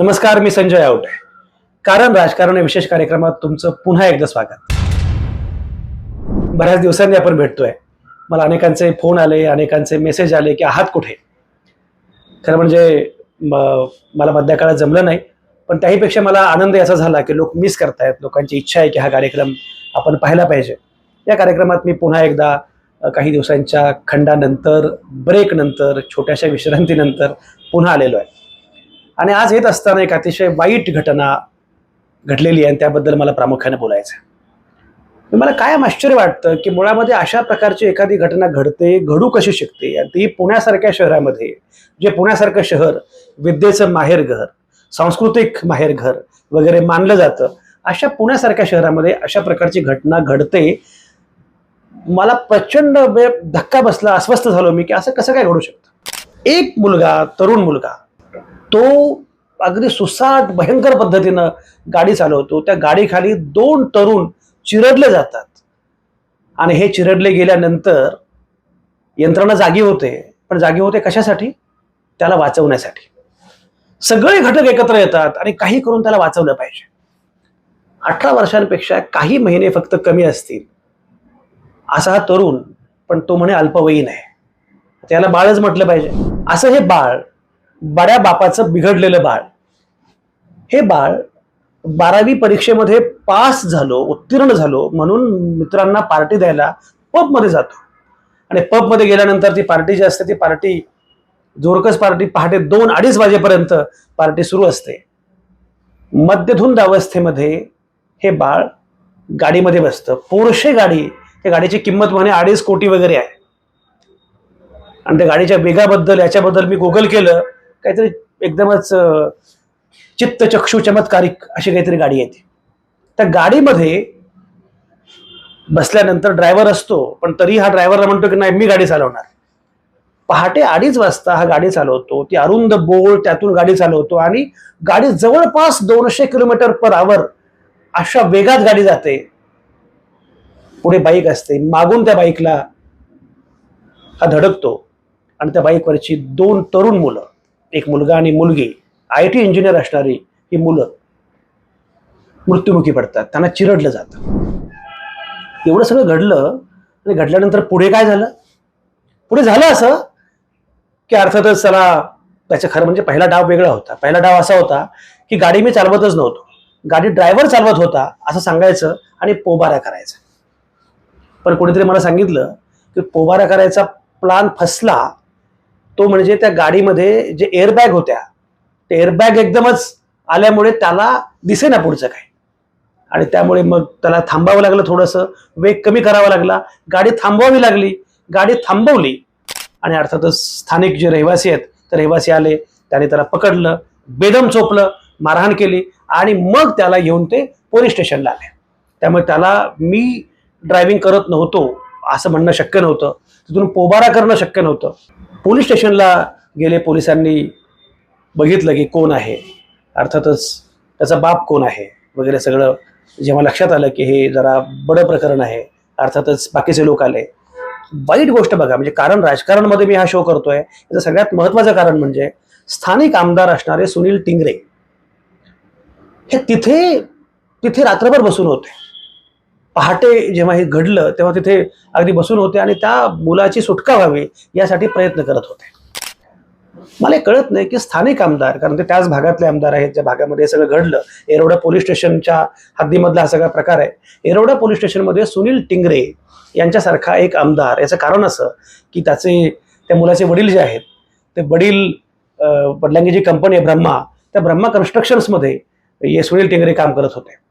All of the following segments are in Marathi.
नमस्कार मी संजय आवटे. कारण राजकारण या विशेष कार्यक्रमात तुमचं पुन्हा एकदा स्वागत. बऱ्याच दिवसांनी आपण भेटतोय. मला अनेकांचे फोन आले अनेकांचे मेसेज आले की आहात कुठे? खरं म्हणजे मला मध्य काळात जमलं नाही पण त्याहीपेक्षा मला आनंद याचा झाला की लोक मिस करतायत. लोकांची इच्छा आहे की हा कार्यक्रम आपण पाहायला पाहिजे. या कार्यक्रमात मी पुन्हा एकदा काही दिवसांच्या खंडानंतर ब्रेक नंतर छोट्याशा विश्रांतीनंतर पुन्हा आलेलो आहे. आणि आज येत असताना एक अतिशय वाईट घटना घडलेली आहे आणि त्याबद्दल मला प्रामुख्याने बोलायचं आहे. मला कायम आश्चर्य वाटतं की मुळामध्ये अशा प्रकारची एखादी घटना घडते घडू कशी शकते? आणि ती पुण्यासारख्या शहरामध्ये जे पुण्यासारखं शहर विद्येचं माहेरघर सांस्कृतिक माहेरघर वगैरे मानलं जातं अशा पुण्यासारख्या शहरामध्ये अशा प्रकारची घटना घडते. मला प्रचंड बे- धक्का बसला अस्वस्थ झालो मी की असं कसं काय घडू शकतं? एक मुलगा तरुण मुलगा तो अगदी सुसाट भयंकर पद्धतीनं गाडी चालवतो. त्या गाडीखाली दोन तरुण चिरडले जातात. आणि हे चिरडले गेल्यानंतर यंत्रणा जागी होते. पण जागी होते कशासाठी? त्याला वाचवण्यासाठी. सगळे घटक एकत्र येतात आणि काही करून त्याला वाचवलं पाहिजे. अठरा वर्षांपेक्षा काही महिने फक्त कमी असतील. असा हा तरुण पण तो म्हणे अल्पवयीन आहे. त्याला बाळच म्हटलं पाहिजे. असं हे बाळ बड्या बापाचं बिघडलेलं बाळ. हे बाळ बारावी परीक्षेमध्ये पास झालो उत्तीर्ण झालो म्हणून मित्रांना पार्टी द्यायला पबमध्ये जातो. आणि पबमध्ये गेल्यानंतर ती पार्टी जी असते ती पार्टी जोरकस पार्टी पहाटे दोन अडीच वाजेपर्यंत पार्टी सुरू असते. मध्यधुंद अवस्थेमध्ये हे बाळ गाडीमध्ये बसतं. पोरशे गाडी त्या गाडीची किंमत म्हणे अडीच कोटी वगैरे आहे. आणि त्या गाडीच्या वेगाबद्दल याच्याबद्दल मी गुगल केलं. काहीतरी एकदमच अं, चित्तचक्षु चमत्कारिक अशी काहीतरी गाडी येते त्या गाडीमध्ये बसल्यानंतर ड्रायव्हर असतो पण तरी हा ड्रायव्हरला म्हणतो की नाही मी गाडी चालवणार. पहाटे अडीच वाजता हा गाडी चालवतो ती अरुंद बोळ त्यातून गाडी चालवतो आणि गाडी जवळपास दोनशे किलोमीटर पर आवर अशा वेगात गाडी जाते. पुढे बाईक असते मागून त्या बाईकला हा धडकतो आणि त्या बाईकवरची दोन तरुण मुलं एक मुलगा आणि मुलगी. आय टी इंजिनियर असणारी ही मुलं मृत्युमुखी पडतात. त्यांना चिरडलं जातं. एवढं सगळं घडलं आणि घडल्यानंतर पुढे काय झालं? पुढे झालं असं की अर्थातच त्याला त्याचं खरं म्हणजे पहिला डाव वेगळा होता. पहिला डाव असा होता की गाडी मी चालवतच नव्हतो. गाडी ड्रायव्हर चालवत होता असं सांगायचं आणि पोबारा करायचा. पण कोणीतरी मला सांगितलं की पोबारा करायचा प्लान फसला तो म्हणजे त्या गाडीमध्ये जे एअरबॅग होत्या ते एअरबॅग एकदमच आल्यामुळे त्याला दिसेना पुढचं काय आणि त्यामुळे मग त्याला थांबावं लागलं थोडंसं वेग कमी करावा लागला. गाडी थांबवावी लागली. गाडी थांबवली. आणि अर्थातच स्थानिक जे रहिवासी आहेत ते रहिवासी आले त्याने त्याला पकडलं बेदम चोपलं मारहाण केली आणि मग त्याला घेऊन ते पोलीस स्टेशनला आले. त्यामुळे त्याला मी ड्रायव्हिंग करत नव्हतो असं म्हणणं शक्य नव्हतं. तिथून पोबारा करणं शक्य नव्हतं. पोलीस स्टेशनला गेले पोलिसांनी बघितलं की कोण आहे. अर्थातच त्याचा बाप कोण आहे वगैरे सगळं जेव्हा लक्षात आलं की हे जरा बडं प्रकरण आहे अर्थातच बाकीचे लोक आले. वाईट गोष्ट बघा म्हणजे कारण राजकारणमध्ये मी हा शो करतोय. याचं सगळ्यात महत्वाचं कारण म्हणजे स्थानिक आमदार असणारे सुनील टिंगरे हे तिथे तिथे रात्रभर बसून होते. पहाटे जेव्हा हे घडलं तेव्हा तिथे अगदी बसून होते आणि त्या मुलाची सुटका व्हावी यासाठी प्रयत्न करत होते. मला कळत नाही की स्थानिक आमदार कारण ते त्याच भागातले आमदार आहेत ज्या भागामध्ये हे सगळं घडलं. एरोडा पोलीस स्टेशनच्या हद्दीमधला हा सगळा प्रकार आहे. एरोडा पोलीस स्टेशनमध्ये सुनील टिंगरे यांच्यासारखा एक आमदार याचं कारण असं की त्याचे त्या मुलाचे वडील जे आहेत ते वडील वडिलांची जी कंपनी आहे ब्रह्मा त्या ब्रह्मा कन्स्ट्रक्शन्समध्ये हे सुनील टिंगरे काम करत होते.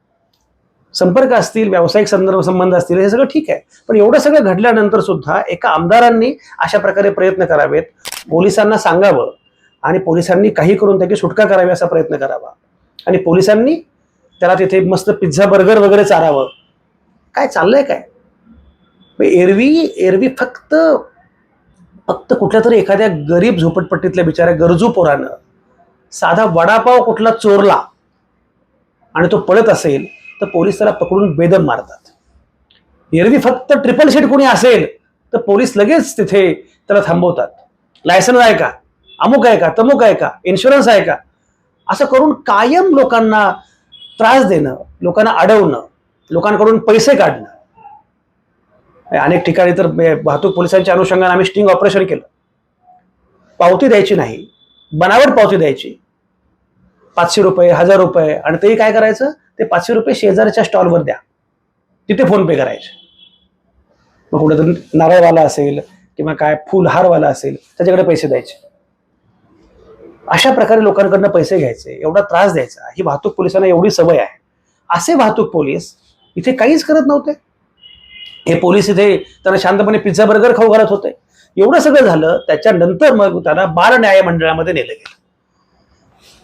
संपर्क असतील व्यावसायिक संदर्भ संबंध असतील हे सगळं ठीक आहे. पण एवढं सगळं घडल्यानंतर सुद्धा एका आमदारांनी अशा प्रकारे प्रयत्न करावेत. पोलिसांना सांगावं आणि पोलिसांनी काही करून त्याची सुटका करावी असा प्रयत्न करावा. आणि पोलिसांनी त्याला तिथे मस्त पिझ्झा बर्गर वगैरे चारावं. काय चाललंय काय? एरवी एरवी फक्त फक्त कुठल्या तरी एखाद्या गरीब झोपटपट्टीतल्या बिचाऱ्या गरजू पोरानं साधा वडापाव कुठला चोरला आणि तो पळत असेल तर पोलीस त्याला पकडून बेदम मारतात. एरवी फक्त ट्रिपल शीट कोणी असेल तर पोलीस लगेच तिथे त्याला थांबवतात. लायसन्स आहे का? अमुक आहे का? तमुक आहे का? इन्शुरन्स आहे का? असं करून कायम लोकांना त्रास देणं लोकांना अडवणं लोकांकडून पैसे काढणं. अनेक ठिकाणी तर वाहतूक पोलिसांच्या अनुषंगाने आम्ही स्टिंग ऑपरेशन केलं. पावती द्यायची नाही. बनावट पावती द्यायची. पाचशे रुपये हजार रुपये आणि तेही काय करायचं? ते पाचशे रुपये शेजारच्या स्टॉलवर द्या. तिथे फोन पे करायचे. मग कुठेतरी नारळवाला असेल किंवा काय फुलहारवाला असेल त्याच्याकडे पैसे द्यायचे. अशा प्रकारे लोकांकडनं पैसे घ्यायचे. एवढा त्रास द्यायचा. ही वाहतूक पोलिसांना एवढी सवय आहे. असे वाहतूक पोलीस इथे काहीच करत नव्हते. हे पोलीस इथे त्यांना शांतपणे पिझ्झा बर्गर खाऊ घालत होते. एवढं सगळं झालं त्याच्यानंतर मग त्यांना बाल न्याय मंडळामध्ये नेलं गेलं.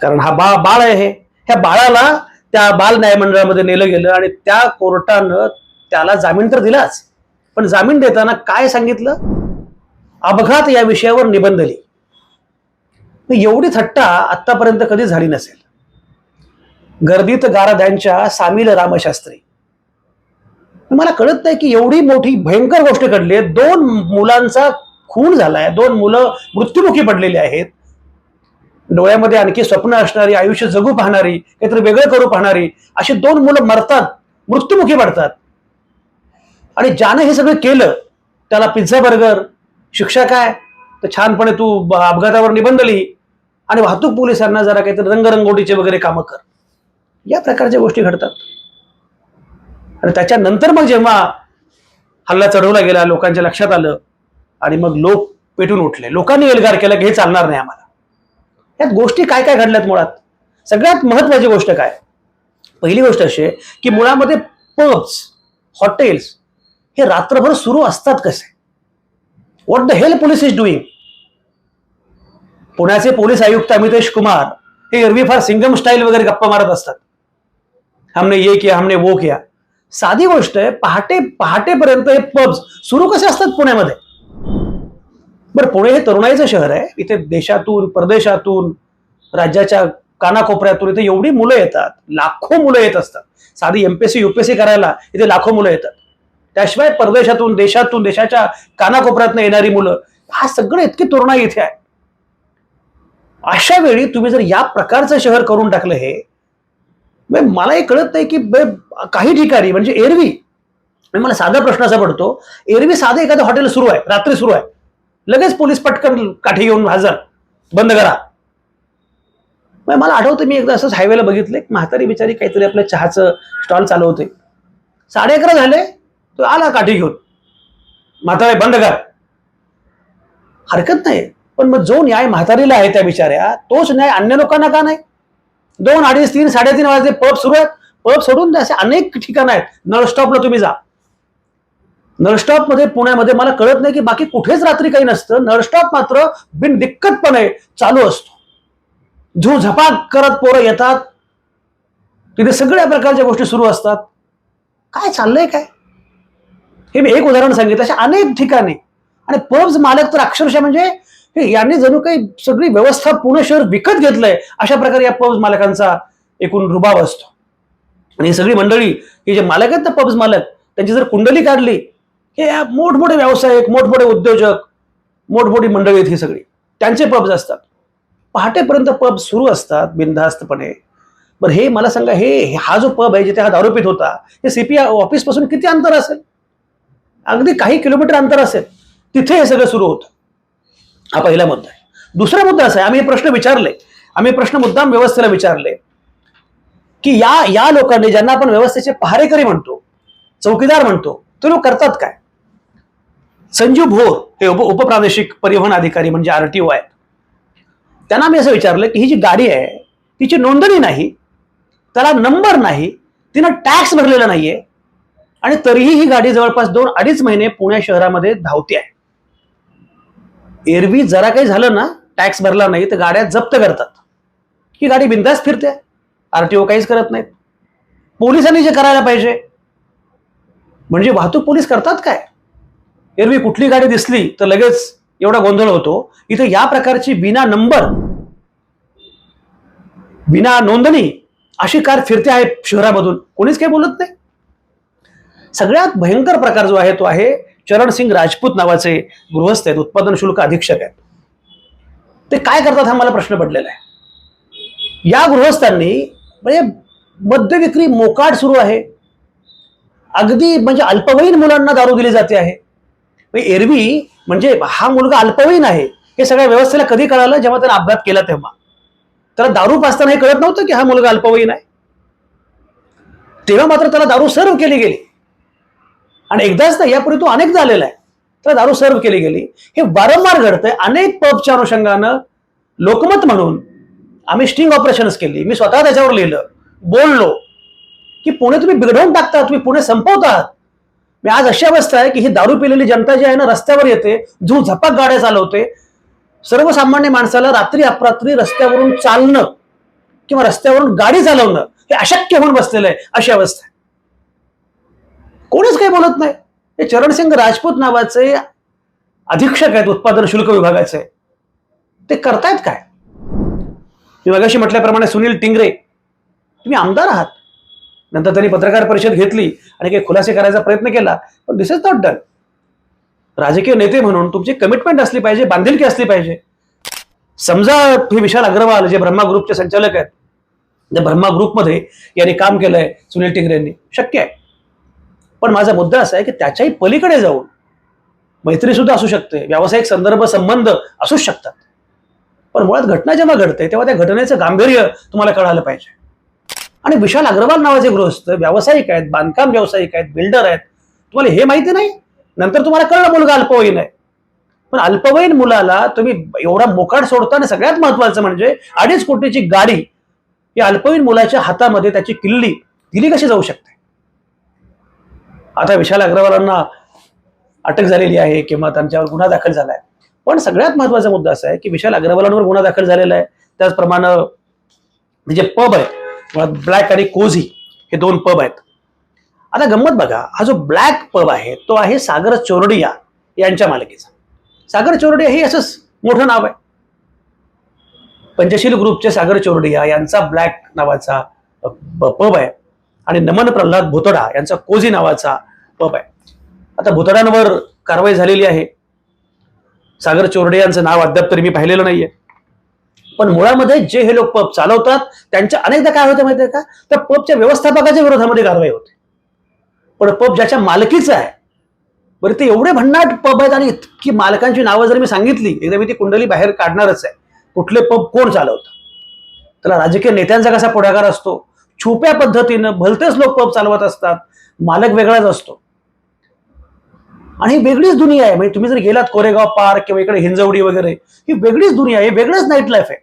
कारण हा बा बाळ आहे ह्या बाळाला त्या बाल न्याय मंडळामध्ये नेलं गेलं आणि त्या कोर्टानं त्याला जामीन तर दिलाच. पण जामीन देताना काय सांगितलं? अपघात या विषयावर निबंध लिही. एवढी थट्टा आतापर्यंत कधी झाली नसेल. गर्दीत गारद्यांच्या सामील रामशास्त्री. मला कळत नाही की एवढी मोठी भयंकर गोष्ट घडली आहे. दोन मुलांचा खून झालाय. दोन मुलं मृत्युमुखी पडलेली आहेत. डोळ्यामध्ये आणखी स्वप्न असणारी आयुष्य जगू पाहणारी काहीतरी वेगळं करू पाहणारी अशी दोन मुलं मरतात मृत्युमुखी पडतात. आणि ज्यानं हे सगळं केलं त्याला पिझ्झा बर्गर शिक्षा काय? तर छानपणे तू अपघातावर निबंध लिही आणि वाहतूक पोलिसांना जरा काहीतरी रंगरंगोटीचे वगैरे कामं कर. या प्रकारच्या गोष्टी घडतात. आणि त्याच्यानंतर मग जेव्हा हल्ला चढवला गेला लोकांच्या लक्षात आलं आणि मग लोक पेटून उठले. लोकांनी एल्गार केला की हे चालणार नाही आम्हाला. यात गोष्टी काय काय घडल्यात मुळात? सगळ्यात महत्वाची गोष्ट काय? पहिली गोष्ट अशी आहे की मुळामध्ये पब्स हॉटेल्स हे रात्रभर सुरू असतात कसे? What the hell police is doing पुण्याचे पोलीस आयुक्त अमितेश कुमार हे एरवी फार सिंगम स्टाईल वगैरे गप्पा मारत असतात. हमने ये किया हमने वो किया. साधी गोष्ट आहे पहाटे पहाटेपर्यंत हे पब्स सुरू कसे असतात पुण्यामध्ये? बरं पुणे हे तरुणाईचं शहर आहे. इथे देशातून परदेशातून राज्याच्या कानाकोपऱ्यातून इथे एवढी मुलं येतात. लाखो मुलं येत असतात. साधी एमपीएससी युपीएससी करायला इथे लाखो मुलं येतात. त्याशिवाय परदेशातून देशातून देशाच्या कानाकोपऱ्यातून येणारी मुलं हा सगळं इतकी तरुणाई इथे आहे. अशा वेळी तुम्ही जर या प्रकारचं शहर करून टाकलं हे म्हणजे मला हे कळत नाही की म्हणजे काही ठिकाणी म्हणजे एरवी मला साधा प्रश्न असा पडतो. एरवी साधं एखादं हॉटेल सुरू आहे रात्री सुरू आहे. लगेच पोलीस पटकन काठी घेऊन हजर. बंद करा. मला आठवतं मी एकदा असंच हायवेला बघितलं एक म्हातारी बिचारी काहीतरी आपल्या चहाचं स्टॉल चालवते साडे अकरा झाले तो आला काठी घेऊन. म्हातारे बंद कर. हरकत नाही. पण मग जो न्याय म्हातारीला आहे त्या बिचाऱ्या तोच न्याय अन्य लोकांना का नाही? दोन अडीच तीन साडेतीन वाजले पब सुरू आहेत पब सोडून द्या असे अनेक ठिकाणं आहेत. नळ स्टॉपला तुम्ही जा. नळस्टॉपमध्ये पुण्यामध्ये मला कळत नाही की बाकी कुठेच रात्री काही नसतं. नळस्टॉप मात्र बिनदिक्कतपणे चालू असतो. झू झपाक करत पोरं येतात तिथे सगळ्या प्रकारच्या गोष्टी सुरू असतात. काय चाललंय काय? हे मी एक उदाहरण सांगितलं. अशा अनेक ठिकाणी. आणि पब्स मालक तर अक्षरशः म्हणजे हे यांनी जणू काही सगळी व्यवस्था पुणे शहर विकत घेतलंय अशा प्रकारे या पब्स मालकांचा एकूण रुबाब असतो. आणि ही सगळी मंडळी ही जे मालक आहेत ना पब्स मालक त्यांची जर कुंडली काढली हे मोठमोठे व्यावसायिक मोठमोठे उद्योजक मोठमोठी मंडळी आहेत ही सगळी. त्यांचे पब्स असतात. पहाटेपर्यंत पब सुरू असतात बिनधास्तपणे. बरं हे मला सांगा हे हा जो पब आहे जिथे हा दारूपित होता हे सीपीआय ऑफिसपासून किती अंतर असेल? अगदी काही किलोमीटर अंतर असेल. तिथे हे सगळं सुरू होतं. हा पहिला मुद्दा आहे. दुसरा मुद्दा असा आहे आम्ही हे प्रश्न विचारले. आम्ही प्रश्न मुद्दाम व्यवस्थेला विचारले. की या या लोकांनी ज्यांना आपण व्यवस्थेचे पहारेकरी म्हणतो चौकीदार म्हणतो ते लोक करतात काय? संजीव भोर हे उप उपप्रादेशिक परिवहन अधिकारी म्हणजे आरटीओ आहेत. त्यांना मी असं विचारलं की ही जी गाडी आहे तिची नोंदणी नाही त्याला नंबर नाही तिनं टॅक्स भरलेला नाहीये आणि तरीही ही गाडी जवळपास दोन अडीच महिने पुणे शहरामध्ये धावते आहे. एरवी जरा काही झालं ना टॅक्स भरला नाही तर गाड्या जप्त करतात. ही गाडी बिंदास फिरते आरटीओ काहीच करत नाहीत. पोलिसांनी जे करायला पाहिजे. म्हणजे वाहतूक पोलीस करतात काय? एरवी कुठली गाडी दिसली तर लगेच एवढा गोंधळ होतो. इथे या प्रकारची बिना नंबर बिना नोंदणी अशी कार फिरते आहे शहरामधून. कोणीच काही बोलत नाही. सगळ्यात भयंकर प्रकार जो आहे तो आहे चरण सिंग राजपूत नावाचे गृहस्थ आहेत उत्पादन शुल्क अधीक्षक आहेत. ते काय करतात हा मला प्रश्न पडलेला आहे. या गृहस्थांनी म्हणजे मद्य विक्री मोकाट सुरू आहे. अगदी म्हणजे अल्पवयीन मुलांना दारू दिली जाते आहे. एरवी म्हणजे हा मुलगा अल्पवयीन आहे. हे सगळ्या व्यवस्थेला कधी कळालं? जेव्हा त्याला अपघात केला तेव्हा. त्याला दारू पाचताना हे कळत नव्हतं की हा मुलगा अल्पवयीन आहे? तेव्हा मात्र त्याला दारू सर्व केली गेली. आणि एकदाच नाही यापूर्वी तो अनेकदा आलेला आहे. त्याला दारू सर्व केली गेली. हे वारंवार घडतंय. अनेक पबच्या अनुषंगानं लोकमत म्हणून आम्ही स्टिंग ऑपरेशन्स केली. मी स्वतः त्याच्यावर लिहिलं. बोललो की पुणे तुम्ही बिघडवून टाकता तुम्ही पुणे संपवतात मी आज अशी अवस्था आहे की ही दारू पिलेली जनता जी आहे ना रस्त्यावर येते झू झपाक गाड्या चालवते. सर्वसामान्य माणसाला रात्री अपरात्री रस्त्यावरून चालणं किंवा रस्त्यावरून गाडी चालवणं हे अशक्य होऊन बसलेलं आहे अशी अवस्था आहे. कोणीच काही बोलत नाही. हे चरणसिंग राजपूत नावाचे अधीक्षक आहेत उत्पादन शुल्क विभागाचे. ते करतायत काय? मी मगाशी म्हटल्याप्रमाणे सुनील टिंगरे तुम्ही आमदार आहात. नंतर त्यांनी पत्रकार परिषद घेतली आणि काही खुलासे करायचा प्रयत्न केला पण दिस इज नॉट डन राजकीय नेते म्हणून तुमची कमिटमेंट असली पाहिजे बांधिलकी असली पाहिजे. समजा हे विशाल अग्रवाल जे ब्रह्मा ग्रुपचे संचालक आहेत त्या ब्रह्मा ग्रुपमध्ये यांनी काम केलंय सुनील टिंगरे यांनी शक्य आहे. पण माझा मुद्दा असा आहे की त्याच्याही पलीकडे जाऊन मैत्री सुद्धा असू शकते व्यावसायिक संदर्भ संबंध असूच शकतात. पण मुळात घटना जेव्हा घडते तेव्हा त्या घटनेचं गांभीर्य तुम्हाला कळालं पाहिजे. आणि विशाल अग्रवाल नावाचे गृहस्थ व्यावसायिक आहेत बांधकाम व्यावसायिक आहेत बिल्डर आहेत. तुम्हाला हे माहिती नाही? नंतर तुम्हाला कळलं मुलगा अल्पवयीन आहे. पण अल्पवयीन मुलाला तुम्ही एवढा मोकाट सोडता आणि सगळ्यात महत्वाचं म्हणजे अडीच कोटीची गाडी या अल्पवयीन मुलाच्या हातामध्ये त्याची किल्ली दिली कशी जाऊ शकते? आता विशाल अग्रवालांना अटक झालेली आहे किंवा त्यांच्यावर गुन्हा दाखल झाला आहे पण सगळ्यात महत्त्वाचा मुद्दा असा आहे की विशाल अग्रवालांवर गुन्हा दाखल झालेला आहे. त्याचप्रमाणे जे पब आहे. ब्लॅक आणि कोझी हे दोन पब आहेत. आता गंमत बघा हा जो ब्लॅक पब आहे तो आहे सागर चोरडिया यांच्या मालकीचा. सागर चोरडिया हे असंच मोठं नाव आहे. पंचशील ग्रुपचे सागर चोरडिया यांचा ब्लॅक नावाचा पब आहे. आणि नमन प्रल्हाद भुतडा यांचा कोझी नावाचा पब आहे. आता भुतडांवर कारवाई झालेली आहे. सागर चोरडे यांचं नाव अद्याप तरी मी पाहिलेलं नाहीये. पण मुळामध्ये जे हे लोक पब चालवतात त्यांच्या अनेकदा काय होतं माहितीये का? त्या पबच्या व्यवस्थापकाच्या विरोधामध्ये कारवाई होते. पण पब ज्याच्या मालकीचं आहे बरं ते एवढे भन्नाट पब आहेत आणि इतकी मालकांची नावं जर मी सांगितली एकदा मी ती कुंडली बाहेर काढणारच आहे. कुठले पब कोण चालवतं? त्याला राजकीय नेत्यांचा कसा पुढाकार असतो? छुप्या पद्धतीनं भलतेच लोक पब चालवत असतात. मालक वेगळाच असतो. आणि ही वेगळीच दुनिया आहे. म्हणजे तुम्ही जर गेलात कोरेगाव पार्क किंवा इकडे हिंजवडी वगैरे ही वेगळीच दुनिया आहे. वेगळंच नाईट लाईफ आहे.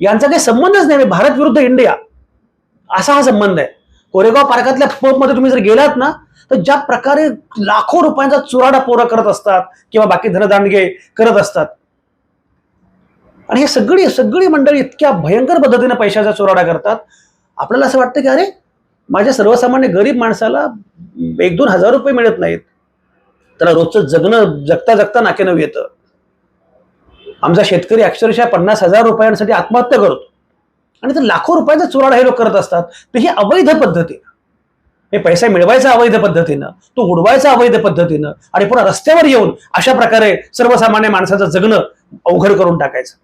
यांचा काही संबंधच नाही. म्हणजे भारत विरुद्ध इंडिया. असा हा संबंध आहे. कोरेगाव पार्कातल्या पबमध्ये तुम्ही जर गेलात ना तर ज्या प्रकारे लाखो रुपयांचा चुराडा पोरा करत असतात किंवा बाकी धनदांडगे करत असतात. आणि हे सगळी सगळी मंडळी इतक्या भयंकर पद्धतीने पैशाचा चुराडा करतात. आपल्याला असं वाटतं की अरे माझ्या सर्वसामान्य गरीब माणसाला एक दोन हजार रुपये मिळत नाहीत. त्याला रोजचं जगणं जगता जगता नाकेनव येतं. आमचा शेतकरी अक्षरशः पन्नास हजार रुपयांसाठी आत्महत्या करतो. आणि तर लाखो रुपयाचा चुराड हे लोक करत असतात. तर ही अवैध पद्धतीनं. हे पैसा मिळवायचा अवैध पद्धतीनं तो उडवायचा अवैध पद्धतीनं आणि पुन्हा रस्त्यावर येऊन अशा प्रकारे सर्वसामान्य माणसाचं जगणं अवघड करून टाकायचं.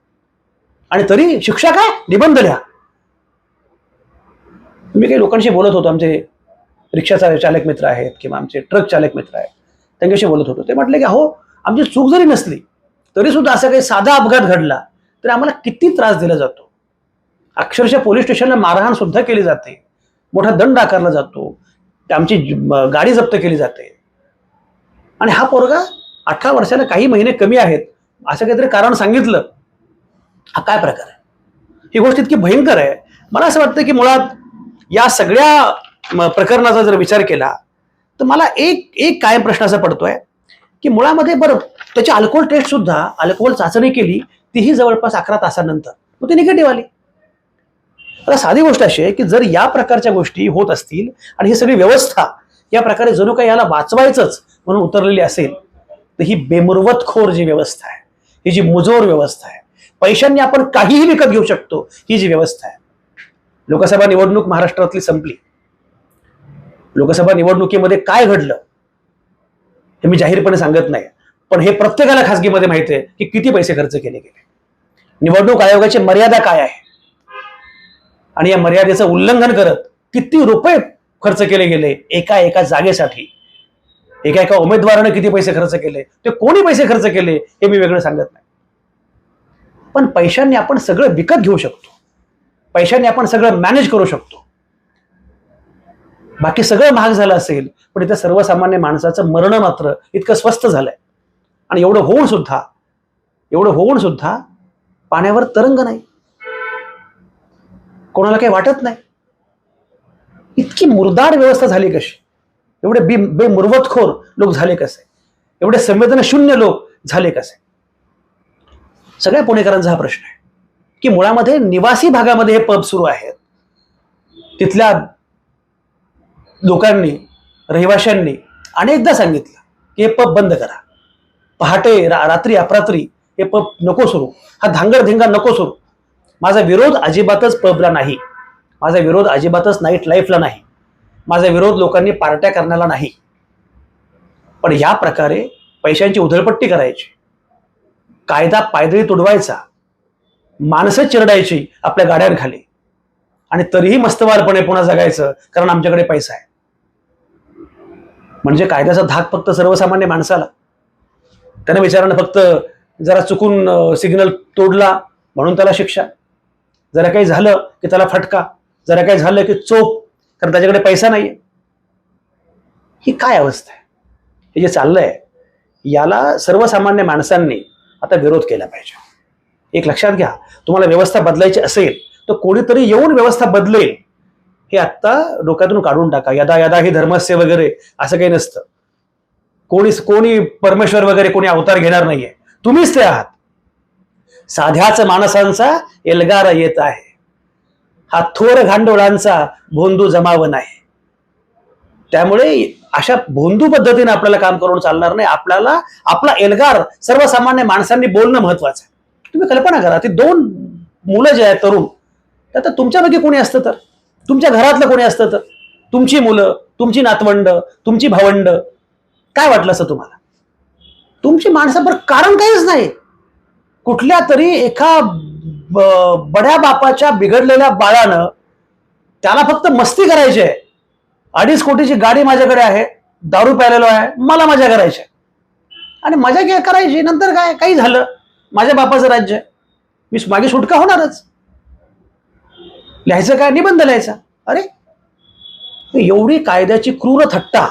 आणि तरी शिक्षा काय? निबंध लिहा. मी काही लोकांशी बोलत होतो. आमचे रिक्षा चालक मित्र आहेत किंवा आमचे ट्रक चालक मित्र आहेत. त्यांच्याशी बोलत होतो. ते म्हटले की हो आमची चूक जरी नसली तरी सुद्धा असा काही साधा अपघात घडला तरी आम्हाला किती त्रास दिला जातो? अक्षरशः पोलीस स्टेशनला मारहाण सुद्धा केली जाते. मोठा दंड आकारला जातो. आमची गाडी जप्त केली जाते. आणि हा पोरगा अठरा वर्षाला काही महिने कमी आहेत असं काहीतरी कारण सांगितलं. हा काय प्रकार आहे? ही गोष्ट इतकी भयंकर आहे. मला असं वाटतं की मुळात या सगळ्या प्रकरणाचा जर विचार केला तर मला एक एक कायम प्रश्न असा पडतोय की मुळामध्ये बरं त्याची अल्कोहोल टेस्ट सुद्धा अल्कोहोल चाचणी केली तीही जवळपास अकरा तासानंतर. मग ती निगेटिव्ह आली. आता साधी गोष्ट अशी आहे की जर या प्रकारच्या गोष्टी होत असतील आणि ही सगळी व्यवस्था या प्रकारे जणू काही याला वाचवायचंच म्हणून उतरलेली असेल तर ही बेमुरवतखोर जी व्यवस्था आहे ही जी मुजोर व्यवस्था आहे पैशांनी आपण काहीही विकत घेऊ शकतो ही जी व्यवस्था आहे. लोकसभा निवडणूक महाराष्ट्रातली संपली. लोकसभा निवडणुकीमध्ये काय घडलं हे मी जाहीरपणे सांगत नाही. पण हे प्रत्येकाला खासगीमध्ये माहिती आहे की किती पैसे खर्च केले गेले. निवडणूक आयोगाची मर्यादा काय आहे? आणि या मर्यादेचं उल्लंघन करत किती रुपये खर्च केले गेले एका एका जागेसाठी? एका एका उमेदवाराने किती पैसे खर्च केले? ते कोणी पैसे खर्च केले हे मी वेगळं सांगत नाही. पण पैशांनी आपण सगळं विकत घेऊ शकतो. पैशांनी आपण सगळं मॅनेज करू शकतो. बाकी सगळं महाग झालं असेल पण इथं सर्वसामान्य माणसाचं मरण मात्र इतकं स्वस्त झालंय. आणि एवढं होऊन सुद्धा एवढं होऊन सुद्धा पाण्यावर तरंग नाही. कोणाला काही वाटत नाही. इतकी मुरदाड व्यवस्था झाली कशी? एवढे बे बेमुरवतखोर लोक झाले कसे? एवढे संवेदनशून्य लोक झाले कसे? सगळ्या पुणेकरांचा हा प्रश्न आहे. की मुळामध्ये निवासी भागामध्ये हे पब सुरू आहेत. तिथल्या लोकांनी रहिवाशांनी अनेकदा सांगितलं की हे पब बंद करा. पहाटे रा- रात्री अपरात्री हे पब नको सुरू. हा धांगडधिंगा नको सुरू. माझा विरोध अजिबातच पबला नाही. माझा विरोध अजिबातच नाईट लाईफला नाही. माझा विरोध लोकांनी पार्ट्या करण्याला नाही. पण या प्रकारे पैशांची उधळपट्टी करायची. कायदा पायदळी तुडवायचा. माणसं चिरडायची आपल्या गाड्यांखाली. आणि तरीही मस्तवारपणे पुन्हा जगायचं कारण आमच्याकडे पैसा आहे. म्हणजे कायद्याचा धाक फक्त सर्वसामान्य माणसाला. त्याने विचारानं फक्त जरा चुकून सिग्नल तोडला म्हणून त्याला शिक्षा. जरा काही झालं की त्याला फटका. जरा काही झालं की चोप कारण त्याच्याकडे पैसा नाही ही काय अवस्था आहे? हे जे चाललंय याला सर्वसामान्य माणसांनी आता विरोध केला पाहिजे. एक लक्षात घ्या तुम्हाला व्यवस्था बदलायची असेल तर कोणीतरी येऊन व्यवस्था बदलेल. हे आत्ता डोक्यातून काढून टाका. यदा यदा ही धर्मस्य वगैरे असं काही नसतं. कोणी कोणी परमेश्वर वगैरे कोणी अवतार घेणार नाहीये. तुम्हीच ते आहात. साध्याच माणसांचा एल्गारा येत आहे. हा थोर घांडोळांचा भोंदू जमावन आहे त्यामुळे अशा भोंदू पद्धतीने आपल्याला काम करून चालणार नाही. आपल्याला आपला एल्गार सर्वसामान्य माणसांनी बोलणं महत्वाचं आहे. तुम्ही कल्पना करा ती दोन मुलं जे आहेत तरुण तर तुमच्यापैकी कोणी असतं तर? तुमच्या घरातलं कोणी असतं तर? तुमची मुलं तुमची नातवंड तुमची भावंड. काय वाटलं असं तुम्हाला? तुमची माणसं कारण काहीच नाही. कुठल्या तरी एका बड्या बापाच्या बिघडलेल्या बाळानं त्याला फक्त मस्ती करायची आहे. अडीच कोटीची गाडी माझ्याकडे आहे दारू प्यायलेलो आहे मला मजा करायची आहे. आणि मजा काय करायची नंतर काय? काही झालं? माझ्या बापाचं राज्य. आहे मी मागे सुटका होणारच. लिहायचं काय निबंध लिहायचा. अरे एवढी कायद्याची क्रूर थट्टा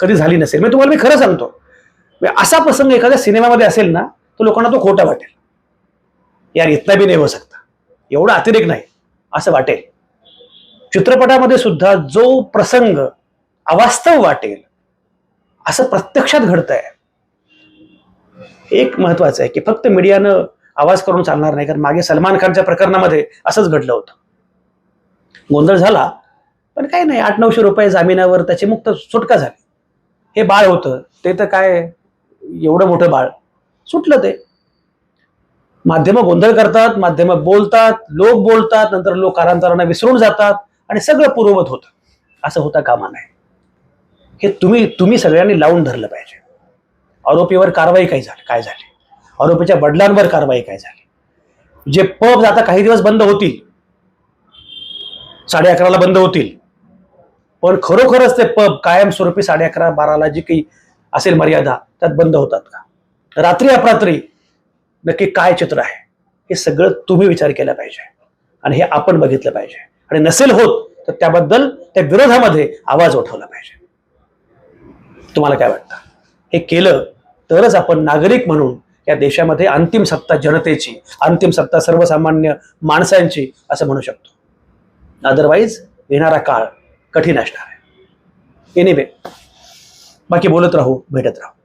कधी झाली नसेल. मी तुम्हाला मी खरं सांगतो. म्हणजे असा प्रसंग एखाद्या सिनेमामध्ये असेल ना तर लोकांना तो खोटा वाटेल. यार इतना बी नाही हो सकता एवढा अतिरेक नाही असं वाटेल. चित्रपटामध्ये सुद्धा जो प्रसंग अवास्तव वाटेल असं प्रत्यक्षात घडतंय. एक महत्वाचं आहे की फक्त मीडियानं आवाज करून चालणार नाही कारण मागे सलमान खानच्या प्रकरणामध्ये असंच घडलं होतं. गोंधळ झाला पण काही नाही आठ नऊशे रुपये जामिनावर त्याची मुक्त सुटका झाली. हे बाळ होतं ते तर काय एवढं मोठं बाळ? सुटलं ते. माध्यमं गोंधळ करतात माध्यमं बोलतात लोक बोलतात नंतर लोक कालांतरानं विसरून जातात आणि सगळं पूर्ववत होतं. असं होता कामा नाही हे तुम्ही तुम्ही सगळ्यांनी लावून धरलं पाहिजे. आरोपीवर कारवाई काही झाली काय झाली? आरोपीच्या वडिलांवर कारवाई काय झाली? जे पब आता काही दिवस बंद होतील साडे अकराला बंद होतील पण खरोखरच ते पब कायमस्वरूपी साडे अकरा बाराला जी काही असेल मर्यादा त्यात बंद होतात का? रात्री अपरात्री नक्की काय चित्र आहे? हे सगळं तुम्ही विचार केला पाहिजे. आणि हे आपण बघितलं पाहिजे. आणि नसेल होत तर त्याबद्दल त्या विरोधामध्ये आवाज उठवला पाहिजे. तुम्हाला काय वाटतं? हे केलं तरच आपण नागरिक म्हणून या देशामध्ये अंतिम सत्ता जनतेची अंतिम सत्ता सर्वसामान्य माणसांची असं म्हणू शकतो. अदरवाईज येणारा काळ कठीण असणार आहे. एनिवे बाकी बोलत राहू भेटत राहू.